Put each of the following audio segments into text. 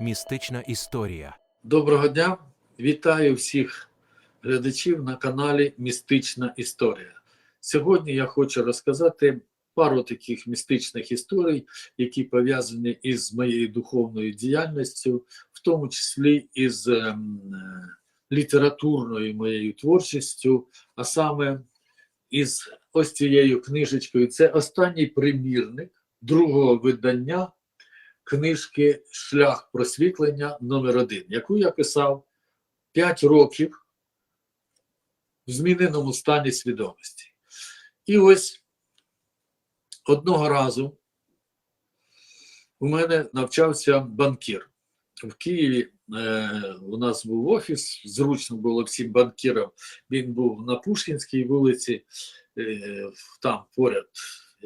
Містична історія. Доброго дня! Вітаю всіх глядачів на каналі Містична Історія. Сьогодні я хочу розказати пару таких містичних історій, які пов'язані із моєю духовною діяльністю, в тому числі із ем, літературною моєю творчістю, а саме із ось цією книжечкою. Це останній примірник другого видання книжки Шлях просвітлення номер 1 яку я писав 5 років в зміненому стані свідомості. І ось одного разу у мене навчався банкір. В Києві е, у нас був офіс, зручно було всім банкірам. Він був на Пушкінській вулиці, е, там поряд,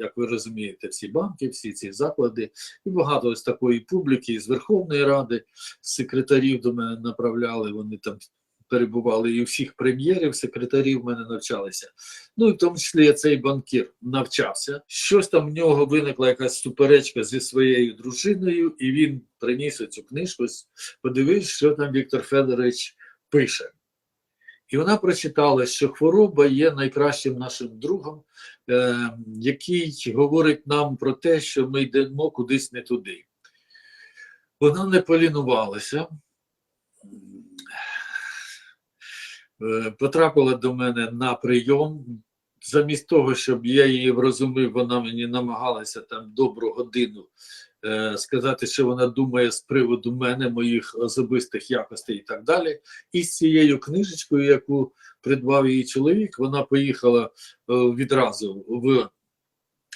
як ви розумієте, всі банки, всі ці заклади, і багато ось такої публіки з Верховної Ради, секретарів до мене направляли, вони там перебували, і всіх прем'єрів, секретарів в мене навчалися. Ну і в тому числі цей банкір навчався. Щось там в нього виникла якась суперечка зі своєю дружиною, і він приніс цю книжку, ось подивився, що там Віктор Федорович пише. І вона прочитала, що хвороба є найкращим нашим другом, е, який говорить нам про те, що ми йдемо кудись не туди. Вона не полінувалася, е, потрапила до мене на прийом. Замість того, щоб я її врозумів, вона мені намагалася там добру годину сказати, що вона думає з приводу мене, моїх особистих якостей і так далі. І з цією книжечкою, яку придбав її чоловік, вона поїхала е, відразу в.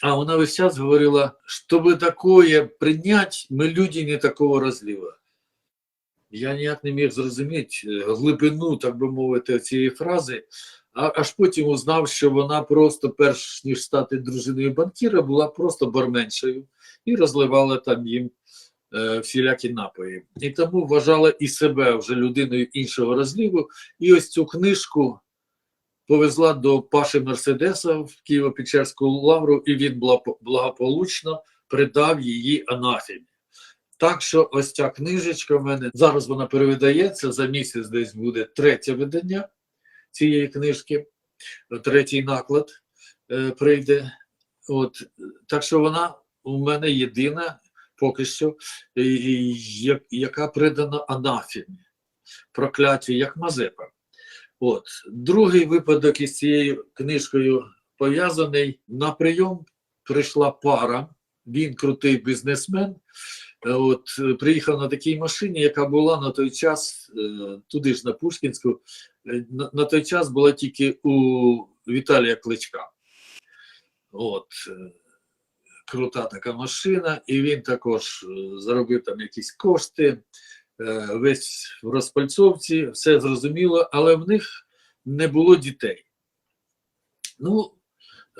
А вона весь час говорила, щоб такое прийнять, ми люди не такого розлива. Я ніяк не міг зрозуміти е, глибину, так би мовити, цієї фрази, а аж потім узнав, що вона просто, перш ніж стати дружиною банкіра, була просто барменшею і розливала там їм е, всілякі напої. І тому вважала і себе вже людиною іншого розліву. І ось цю книжку повезла до Паші Мерседеса в Києво-Печерську лавру, і він благополучно придав її анафемі. Так що ось ця книжечка в мене зараз вона перевидається. За місяць десь буде третє видання цієї книжки, третій наклад е, прийде. От так що вона у мене єдина поки що, яка придана анафемі, прокляттю, як Мазепа. От другий випадок із цією книжкою пов'язаний на прийом. Прийшла пара, він крутий бізнесмен. От приїхав на такій машині, яка була на той час, е, туди ж на Пушкінську, е, на, на той час була тільки у Віталія Кличка. От крута така машина, і він також е, заробив там якісь кошти, е, весь в розпальцовці, все зрозуміло, але в них не було дітей. Ну,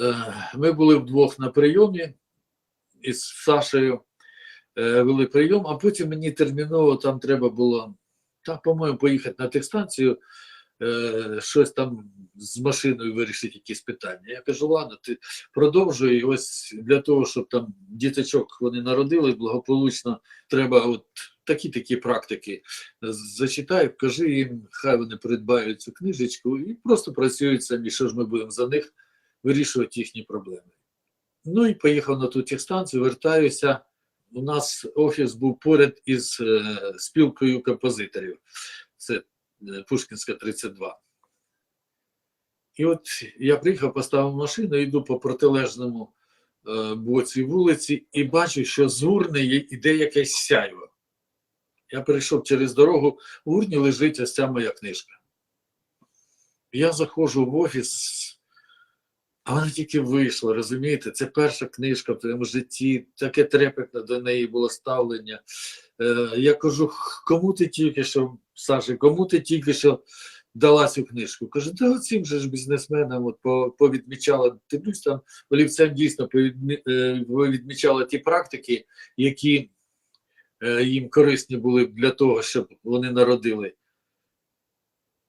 е, ми були вдвох на прийомі із Сашею вели прийом, а потім мені терміново там треба було, та, по-моєму, поїхати на техстанцію, е, щось там з машиною вирішити якісь питання. Я кажу, ладно, ти продовжуй. Ось для того, щоб там діточок вони народили благополучно, треба от такі такі практики. Зачитай, вкажи їм, хай вони придбають цю книжечку і просто працюють самі, що ж ми будемо за них вирішувати їхні проблеми. Ну і поїхав на ту техстанцію, вертаюся. У нас офіс був поряд із е, спілкою композиторів. Пушкінська 32. І от я приїхав, поставив машину, йду по протилежному е, боці вулиці і бачу, що з урни іде якесь сяйво. Я перейшов через дорогу, в урні лежить ось ця моя книжка. Я заходжу в офіс, а вона тільки вийшла, розумієте? Це перша книжка в твоєму житті, таке трепетне до неї було ставлення. Е, я кажу, кому ти тільки що, Саша, кому ти тільки що дала цю книжку? Каже, да цим же ж бізнесменам от, по- повідмічала, дивлюсь там, олівцем дійсно е, ті практики, які е, їм корисні були б для того, щоб вони народили.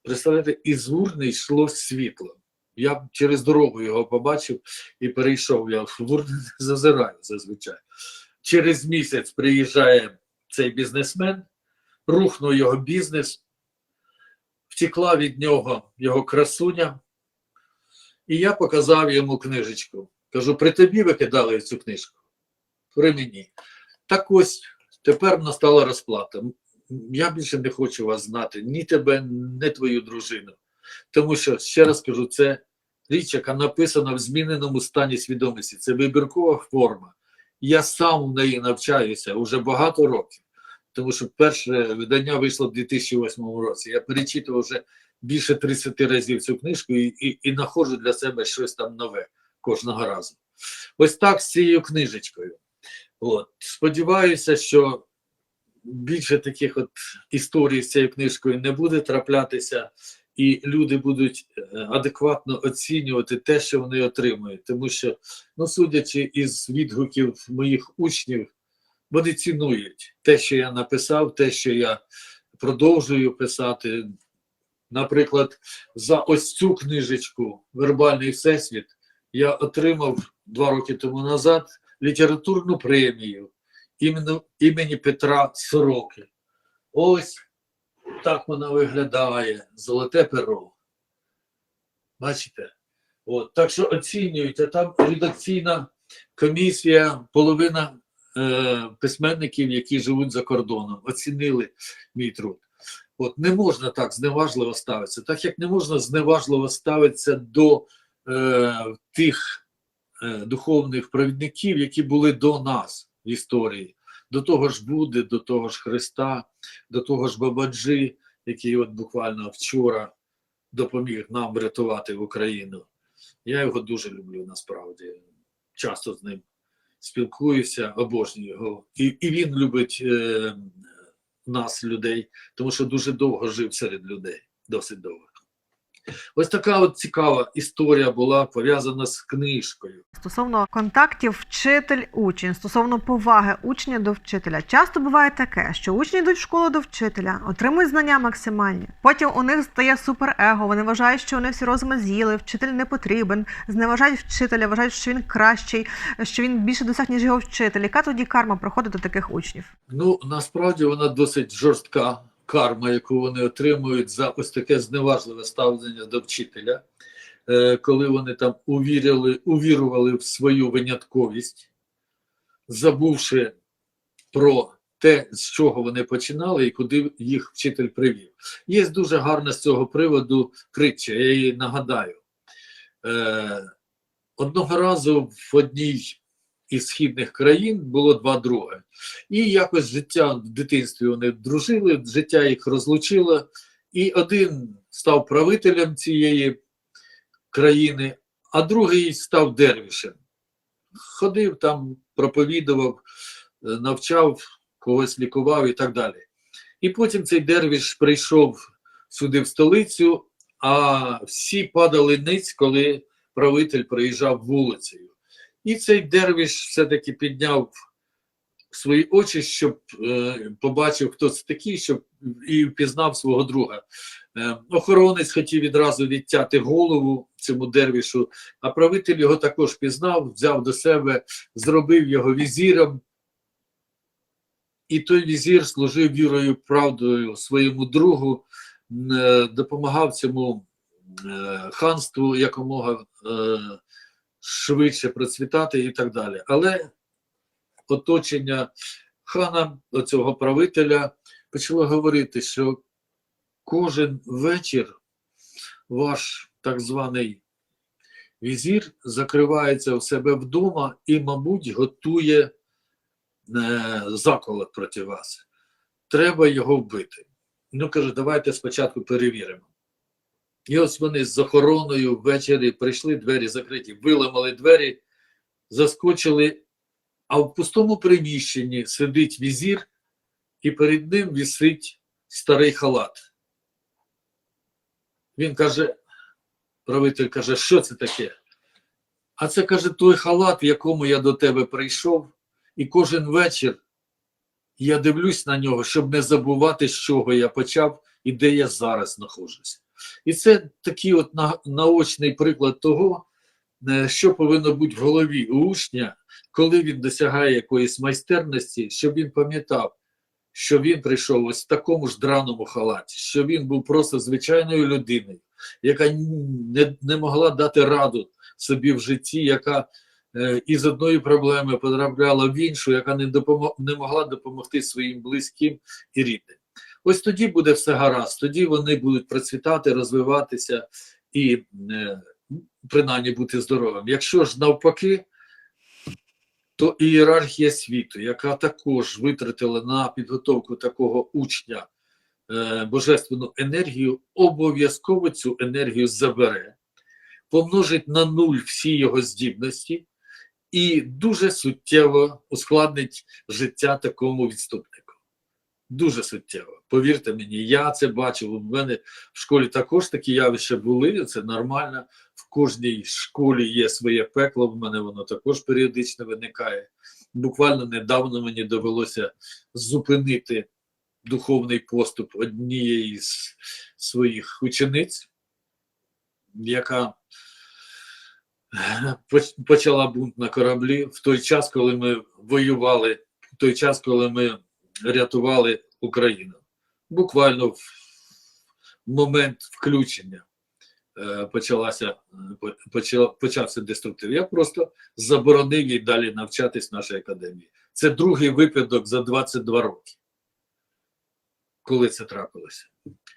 Представляєте, із урни йшло світло. Я через дорогу його побачив і перейшов. Я в урни не зазираю зазвичай. Через місяць приїжджає цей бізнесмен, рухнув його бізнес, втекла від нього його красуня, і я показав йому книжечку. Кажу, при тобі викидали цю книжку. При мені. Так ось тепер настала розплата. Я більше не хочу вас знати, ні тебе, ні твою дружину. Тому що, ще раз кажу, це річ, яка написана в зміненому стані свідомості. Це вибіркова форма. Я сам в неї навчаюся вже багато років. Тому що перше видання вийшло в 2008 році. Я перечитував вже більше 30 разів цю книжку і, і, і знаходжу для себе щось там нове кожного разу. Ось так з цією книжечкою. От. Сподіваюся, що більше таких от історій з цією книжкою не буде траплятися, і люди будуть е, адекватно оцінювати те, що вони отримують. Тому що, ну, судячи із відгуків моїх учнів, вони цінують те, що я написав, те, що я продовжую писати. Наприклад, за ось цю книжечку Вербальний всесвіт я отримав два роки тому назад літературну премію імені Петра Сороки. Ось так вона виглядає, золоте перо. Бачите? От, так що оцінюють, а там редакційна комісія, половина е, письменників, які живуть за кордоном, оцінили мій труд. От не можна так зневажливо ставитися, так як не можна зневажливо ставитися до е, тих е, духовних провідників, які були до нас в історії, до того ж Будди, до того ж Христа, до того ж Бабаджи, який от буквально вчора допоміг нам врятувати Україну. Я його дуже люблю насправді. Часто з ним спілкуюся, обожнюю його. І, і він любить е, нас, людей, тому що дуже довго жив серед людей, досить довго. Ось така от цікава історія була пов'язана з книжкою. Стосовно контактів вчитель-учень, стосовно поваги учня до вчителя. Часто буває таке, що учні йдуть в школу до вчителя, отримують знання максимальні. Потім у них стає суперего. Вони вважають, що вони всі розуми з'їли, вчитель не потрібен, зневажають вчителя, вважають, що він кращий, що він більше досяг, ніж його вчитель. Яка тоді карма проходить до таких учнів? Ну, насправді вона досить жорстка карма, яку вони отримують за ось таке зневажливе ставлення до вчителя, е, коли вони там увірили, увірували в свою винятковість, забувши про те, з чого вони починали і куди їх вчитель привів. Є дуже гарна з цього приводу притча, я її нагадаю. Е, одного разу в одній із східних країн було два друга. І якось життя в дитинстві вони дружили, життя їх розлучило, і один став правителем цієї країни, а другий став дервішем. Ходив там, проповідував, е, навчав, когось лікував і так далі. І потім цей дервіш прийшов сюди в столицю, а всі падали ниць, коли правитель приїжджав вулицею. І цей дервіш все-таки підняв свої очі, щоб е, побачив, хто це такий, щоб і впізнав свого друга. Е, охоронець хотів відразу відтяти голову цьому дервішу, а правитель його також пізнав, взяв до себе, зробив його візіром. І той візір служив вірою, правдою своєму другу, е, допомагав цьому е, ханству якомога е, швидше процвітати і так далі. Але оточення хана, цього правителя, почало говорити, що кожен вечір ваш так званий візір закривається у себе вдома і, мабуть, готує е, заколот проти вас. Треба його вбити. Ну, каже, давайте спочатку перевіримо. І ось вони з охороною ввечері прийшли, двері закриті, виламали двері, заскочили, а в пустому приміщенні сидить візір, і перед ним вісить старий халат. Він каже, правитель каже, що це таке? А це каже той халат, в якому я до тебе прийшов, і кожен вечір я дивлюсь на нього, щоб не забувати, з чого я почав і де я зараз знаходжусь. І це такий от на, наочний приклад того, е, що повинно бути в голові у учня, коли він досягає якоїсь майстерності, щоб він пам'ятав, що він прийшов ось в такому ж драному халаті, що він був просто звичайною людиною, яка не, не могла дати раду собі в житті, яка е, із одної проблеми потрапляла в іншу, яка не, допомо- не могла допомогти своїм близьким і рідним. Ось тоді буде все гаразд, тоді вони будуть процвітати, розвиватися і е, принаймні бути здоровим. Якщо ж навпаки, то ієрархія світу, яка також витратила на підготовку такого учня е, божественну енергію, обов'язково цю енергію забере, помножить на нуль всі його здібності і дуже суттєво ускладнить життя такому відступнику. Дуже суттєво. Повірте мені, я це бачив. У мене в школі також такі явища були, це нормально. В кожній школі є своє пекло, в мене воно також періодично виникає. Буквально недавно мені довелося зупинити духовний поступ однієї з своїх учениць, яка почала бунт на кораблі в той час, коли ми воювали, в той час, коли ми рятували Україну. Буквально в момент включення е, почалася, е, почався деструктив. Я просто заборонив їй далі навчатись в нашій академії. Це другий випадок за 22 роки, коли це трапилося.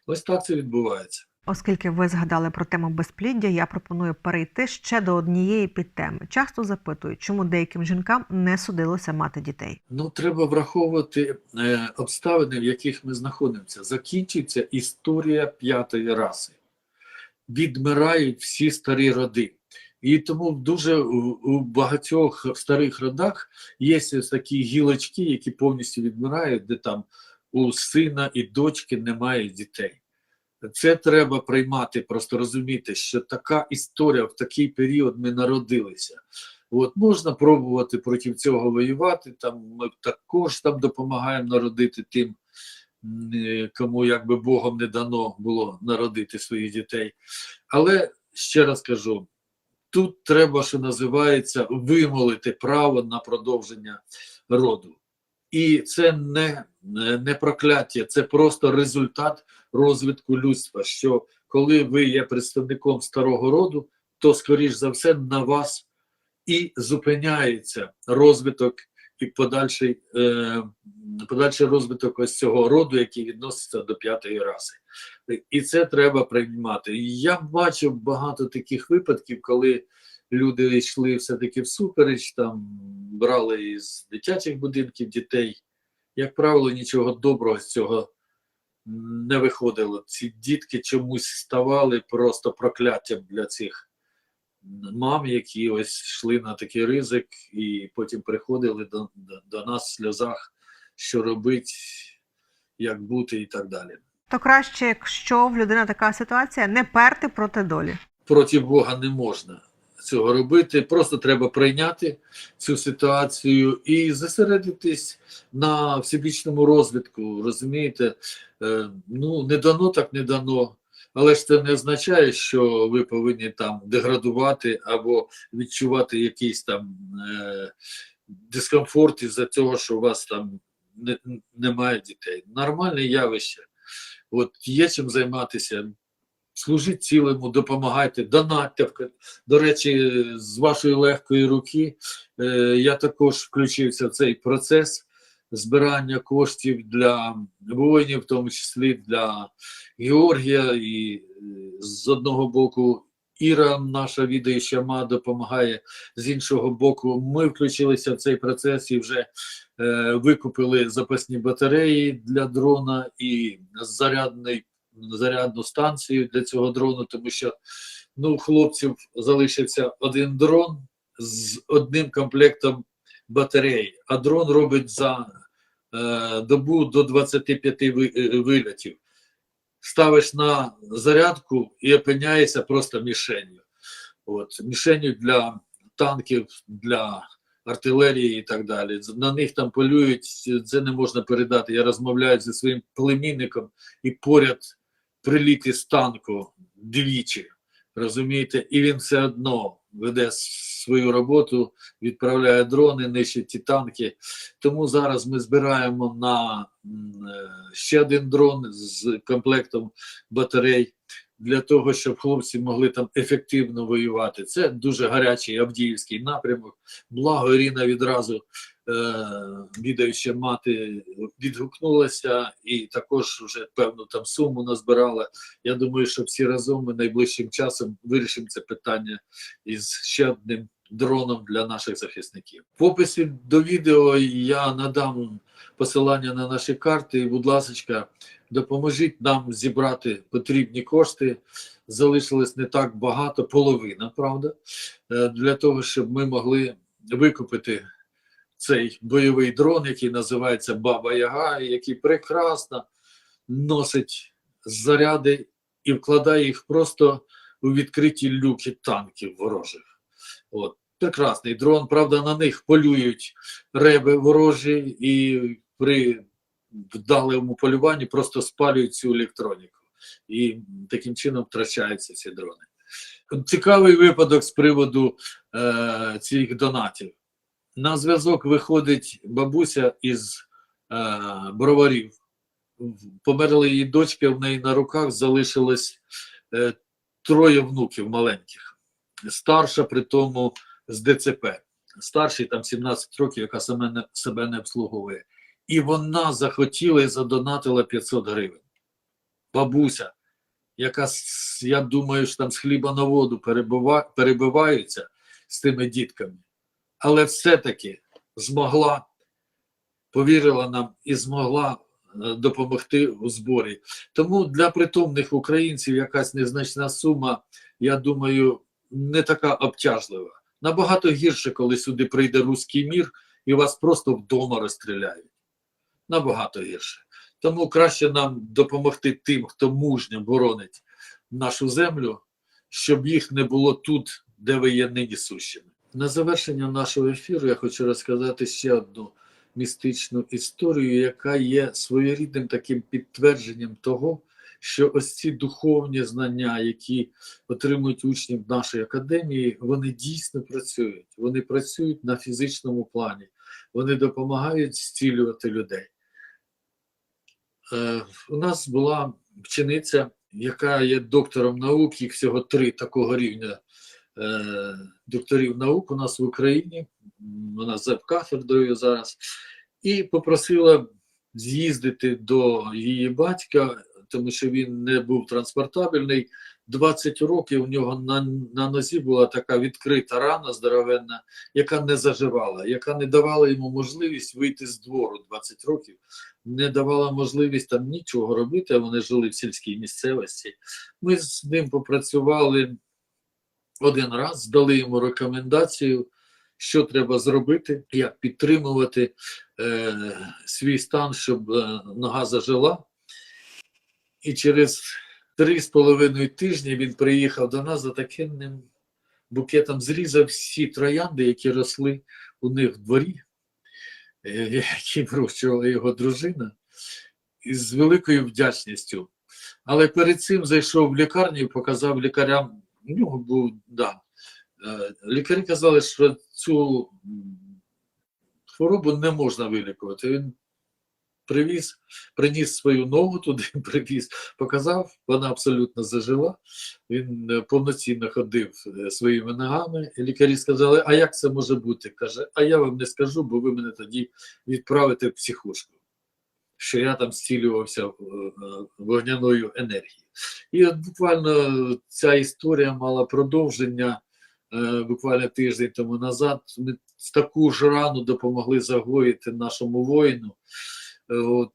Ось так це відбувається. Оскільки ви згадали про тему безпліддя, я пропоную перейти ще до однієї підтеми. Часто запитують, чому деяким жінкам не судилося мати дітей. Ну, треба враховувати е, обставини, в яких ми знаходимося. Закінчується історія п'ятої раси. Відмирають всі старі роди. І тому дуже у, багатьох старих родах є такі гілочки, які повністю відмирають, де там у сина і дочки немає дітей. Це треба приймати, просто розуміти, що така історія в такий період ми народилися. От можна пробувати проти цього воювати. Там ми також там допомагаємо народити тим, е, кому якби Богом не дано було народити своїх дітей. Але ще раз кажу: тут треба, що називається, вимолити право на продовження роду. І це не, не прокляття, це просто результат розвитку людства. Що коли ви є представником старого роду, то скоріш за все на вас і зупиняється розвиток і подальший, е, подальший розвиток ось цього роду, який відноситься до п'ятої раси. І це треба приймати. Я бачив багато таких випадків, коли люди йшли все-таки всупереч, там брали із дитячих будинків дітей. Як правило, нічого доброго з цього не виходило. Ці дітки чомусь ставали просто прокляттям для цих мам, які ось йшли на такий ризик, і потім приходили до, до, до нас в сльозах, що робити, як бути і так далі. То краще, якщо в людини така ситуація, не перти проти долі. проти Бога не можна цього робити. Просто треба прийняти цю ситуацію і зосередитись на всебічному розвитку. Розумієте, Е, ну не дано, так не дано. Але ж це не означає, що ви повинні там деградувати або відчувати якийсь там е, дискомфорт із-за цього, що у вас там не, немає дітей. Нормальне явище. От є чим займатися, служіть цілому, допомагайте, донатьте. До речі, з вашої легкої руки е, я також включився в цей процес збирання коштів для воїнів, в тому числі для Георгія. І е, з одного боку Іра, наша відаюча ма, допомагає, з іншого боку, ми включилися в цей процес і вже е, викупили запасні батареї для дрона і зарядний зарядну станцію для цього дрону, тому що ну, хлопців залишився один дрон з одним комплектом батарей, а дрон робить за е, добу до 25 ви- е, вильотів. Ставиш на зарядку і опиняєшся просто мішенью. От, мішенью для танків, для артилерії і так далі. На них там полюють, це не можна передати. Я розмовляю зі своїм племінником і поряд приліт із танку двічі. Розумієте, і він все одно веде свою роботу, відправляє дрони, нищить ті танки. Тому зараз ми збираємо на е, ще один дрон з комплектом батарей для того, щоб хлопці могли там ефективно воювати. Це дуже гарячий Авдіївський напрямок. Благо Ірина відразу, е, відаюча мати, відгукнулася і також вже певну там суму назбирала. Я думаю, що всі разом ми найближчим часом вирішимо це питання із ще одним дроном для наших захисників. В описі до відео я надам посилання на наші карти. Будь ласка, допоможіть нам зібрати потрібні кошти. Залишилось не так багато, половина, правда, е, для того, щоб ми могли викупити цей бойовий дрон, який називається Баба Яга, який прекрасно носить заряди і вкладає їх просто у відкриті люки танків ворожих. От. Прекрасний дрон, правда, на них полюють реби ворожі і при вдалому полюванні просто спалюють цю електроніку. І таким чином втрачаються ці дрони. Цікавий випадок з приводу е, цих донатів. На зв'язок виходить бабуся із е, броварів. Померла її дочка, в неї на руках залишилось е, троє внуків маленьких. Старша при тому з ДЦП. Старший там 17 років, яка саме не, себе не обслуговує. І вона захотіла і задонатила 500 гривень. Бабуся, яка, я думаю, що там з хліба на воду перебива, перебиваються з тими дітками, але все-таки змогла, повірила нам і змогла е, допомогти у зборі. Тому для притомних українців якась незначна сума, я думаю, не така обтяжлива. Набагато гірше, коли сюди прийде руський мір і вас просто вдома розстріляють. Набагато гірше. Тому краще нам допомогти тим, хто мужньо боронить нашу землю, щоб їх не було тут, де ви є нині сущими. На завершення нашого ефіру я хочу розказати ще одну містичну історію, яка є своєрідним таким підтвердженням того, що ось ці духовні знання, які отримують учні в нашій академії, вони дійсно працюють. Вони працюють на фізичному плані, вони допомагають зцілювати людей. Е, у нас була вчениця, яка є доктором наук, їх всього три такого рівня е, докторів наук у нас в Україні. Вона за кафедрою зараз, і попросила з'їздити до її батька, тому що він не був транспортабельний. 20 років у нього на, на нозі була така відкрита рана здоровенна, яка не заживала, яка не давала йому можливість вийти з двору 20 років, не давала можливість там нічого робити, вони жили в сільській місцевості. Ми з ним попрацювали один раз, дали йому рекомендацію, що треба зробити, як підтримувати е, свій стан, щоб е, нога зажила. І через три з половиною тижні він приїхав до нас за таким букетом, зрізав всі троянди, які росли у них в дворі, е, які вирощувала його дружина, і з великою вдячністю. Але перед цим зайшов в лікарню і показав лікарям. У нього був, да. е, Лікарі казали, що цю хворобу не можна вилікувати. Він привіз, приніс свою ногу туди, привіз, показав, вона абсолютно зажила. Він е, повноцінно ходив е, своїми ногами. Лікарі сказали: а як це може бути? Каже, а я вам не скажу, бо ви мене тоді відправите в психушку. Що я там зцілювався е, вогняною енергією. І от буквально ця історія мала продовження буквально тиждень тому назад. Ми таку ж рану допомогли загоїти нашому воїну. От,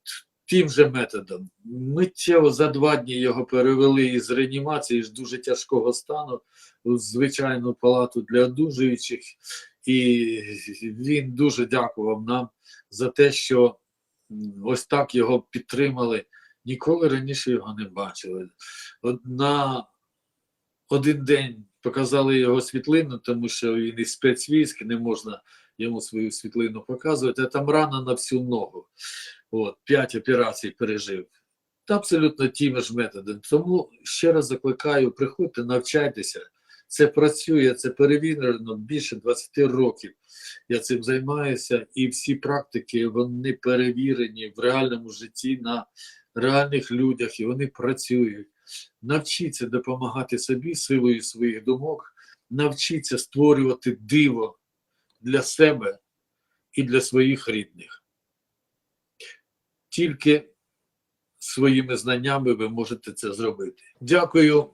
тим же методом. Миттєво за два дні його перевели із реанімації з дуже тяжкого стану у звичайну палату для одужуючих. І він дуже дякував нам за те, що ось так його підтримали. Ніколи раніше його не бачили. На один день показали його світлину, тому що він із спецвійськ, не можна йому свою світлину показувати, а там рана на всю ногу. От, п'ять операцій пережив. Та абсолютно тими ж методами. Тому ще раз закликаю, приходьте, навчайтеся, Це працює, це перевірено більше 20 років. Я цим займаюся, і всі практики вони перевірені в реальному житті на реальних людях, і вони працюють. Навчіться допомагати собі силою своїх думок, навчіться створювати диво для себе і для своїх рідних. Тільки своїми знаннями ви можете це зробити. Дякую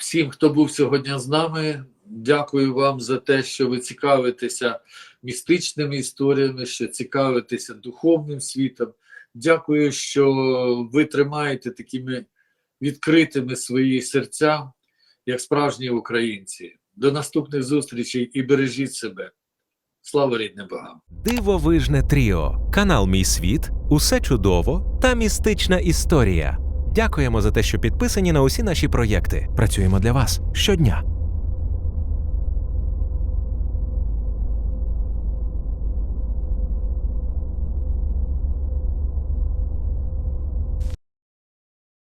всім, хто був сьогодні з нами. Дякую вам за те, що ви цікавитеся містичними історіями, що цікавитеся духовним світом. Дякую, що ви тримаєте такими відкритими свої серця, як справжні українці. До наступних зустрічей і бережіть себе. Слава рідним богам! Дивовижне Тріо, канал Мій світ, Усе чудово та містична історія. Дякуємо за те, що підписані на усі наші проєкти. Працюємо для вас щодня.